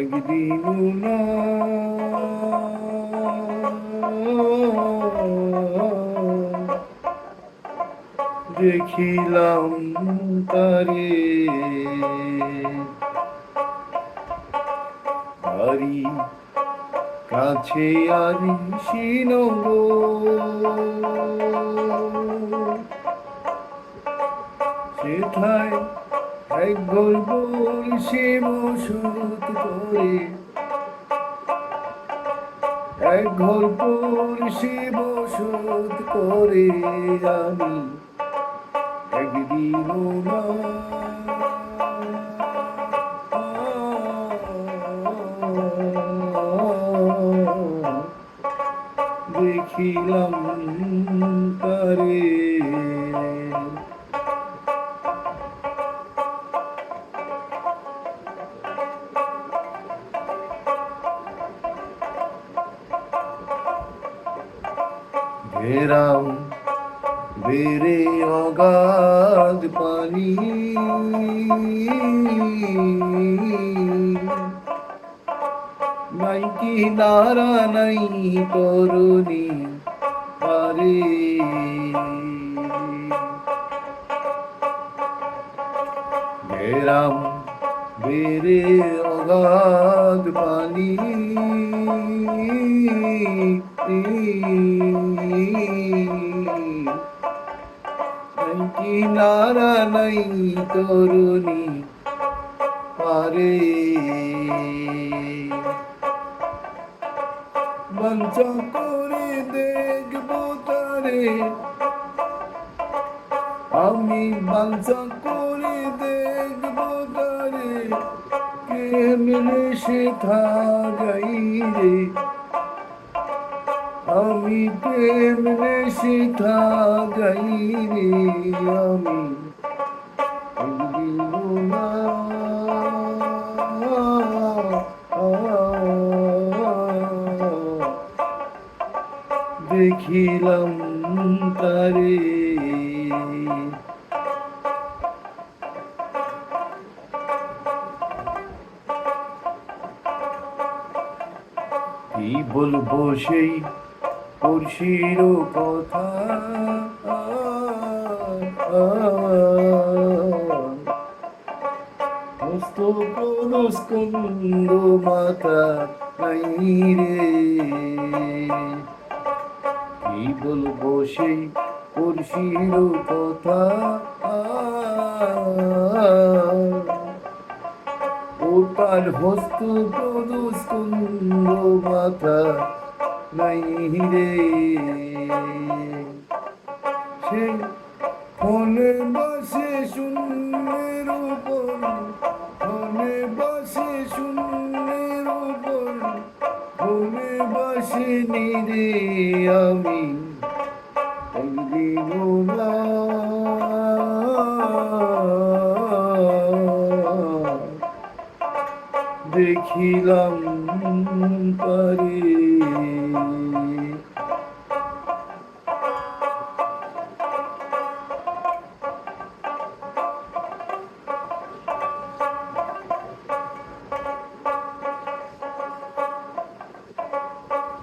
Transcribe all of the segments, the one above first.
একদিন না দেখিলাম তারে। আরি কাছে আরি সিনব সেথায় এক গল্প সে মসুত করে। এক গল্প সে বসত করে আমি একদিন দেখিলাম ঘেরাও বেড়ে অগাধ পানি। নাই কি নারা নাই তরুণী পারে। ঘেরাম বেড়ে অগাধ পানি। কিনারা নাই তরুণী পারে বাঞ্চা করে দেখব তারে। আমি বাঞ্চা করে দেখব তারে। কেমনে সে থাকাই রে? আমি কেমনে সে থাকাই রে আমি। দেখিলাম তারে। কি বলব সেই পড়শির কথা মস্ত স্কন্দ মাতা নাই রে। কি বলব সেই পড়শির কথা ও তার হস্ত প্রদস্কন্দ মাথা নাই রে। সে ফোনে বসে শূন্যের উপর ফোনে বসে শূন্যের উপর ফোনে বসে নিরে আমি। দেখিলাম পারে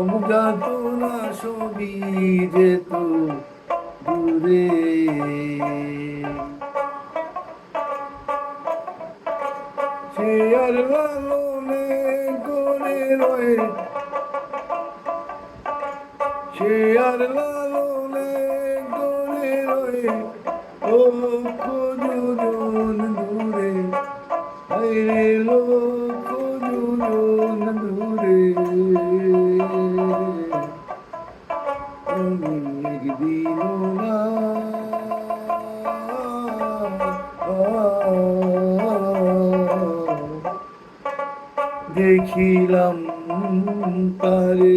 যমযাতনা ছবি যেত দূরে। সে আর লালনে করে রয়ে। সে আর লালনে করে রয়ে। ও দুজন দূরে। আরে দেখিলাম তারে।